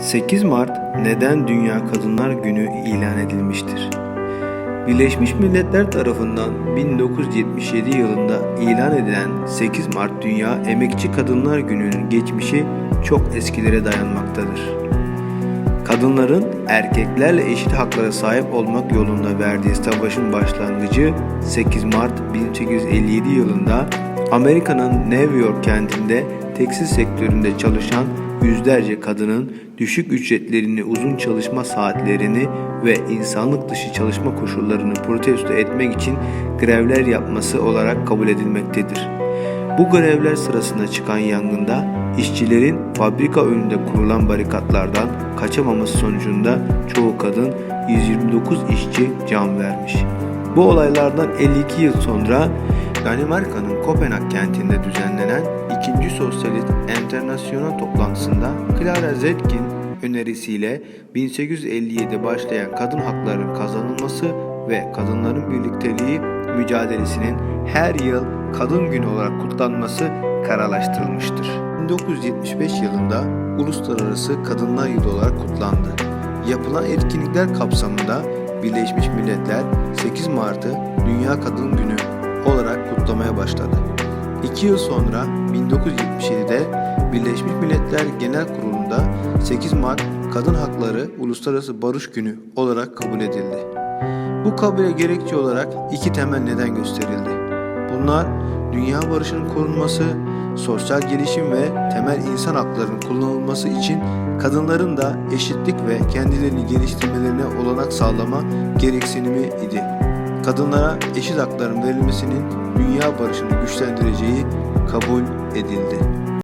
8 Mart neden Dünya Kadınlar Günü ilan edilmiştir? Birleşmiş Milletler tarafından 1977 yılında ilan edilen 8 Mart Dünya Emekçi Kadınlar Günü'nün geçmişi çok eskilere dayanmaktadır. Kadınların erkeklerle eşit haklara sahip olmak yolunda verdiği savaşın başlangıcı 8 Mart 1857 yılında Amerika'nın New York kentinde tekstil sektöründe çalışan yüzlerce kadının düşük ücretlerini, uzun çalışma saatlerini ve insanlık dışı çalışma koşullarını protesto etmek için grevler yapması olarak kabul edilmektedir. Bu grevler sırasında çıkan yangında işçilerin fabrika önünde kurulan barikatlardan kaçamaması sonucunda çoğu kadın 129 işçi can vermiş. Bu olaylardan 52 yıl sonra Danimarka'nın Kopenhag kentinde düzenlenen 2. Sosyalist Enternasyonel toplantısında Clara Zetkin önerisiyle 1857'de başlayan kadın haklarının kazanılması ve kadınların birlikteliği mücadelesinin her yıl Kadın Günü olarak kutlanması kararlaştırılmıştır. 1975 yılında Uluslararası Kadınlar Yılı olarak kutlandı. Yapılan etkinlikler kapsamında Birleşmiş Milletler 8 Mart'ı Dünya Kadın Günü olarak kutlamaya başladı. İki yıl sonra 1977'de Birleşmiş Milletler Genel Kurulu'nda 8 Mart Kadın Hakları Uluslararası Barış Günü olarak kabul edildi. Bu kabule gerekçe olarak iki temel neden gösterildi. Bunlar dünya barışının korunması, sosyal gelişim ve temel insan haklarının kullanılması için kadınların da eşitlik ve kendilerini geliştirmelerine olanak sağlama gereksinimi idi. Kadınlara eşit hakların verilmesinin dünya barışını güçlendireceği kabul edildi.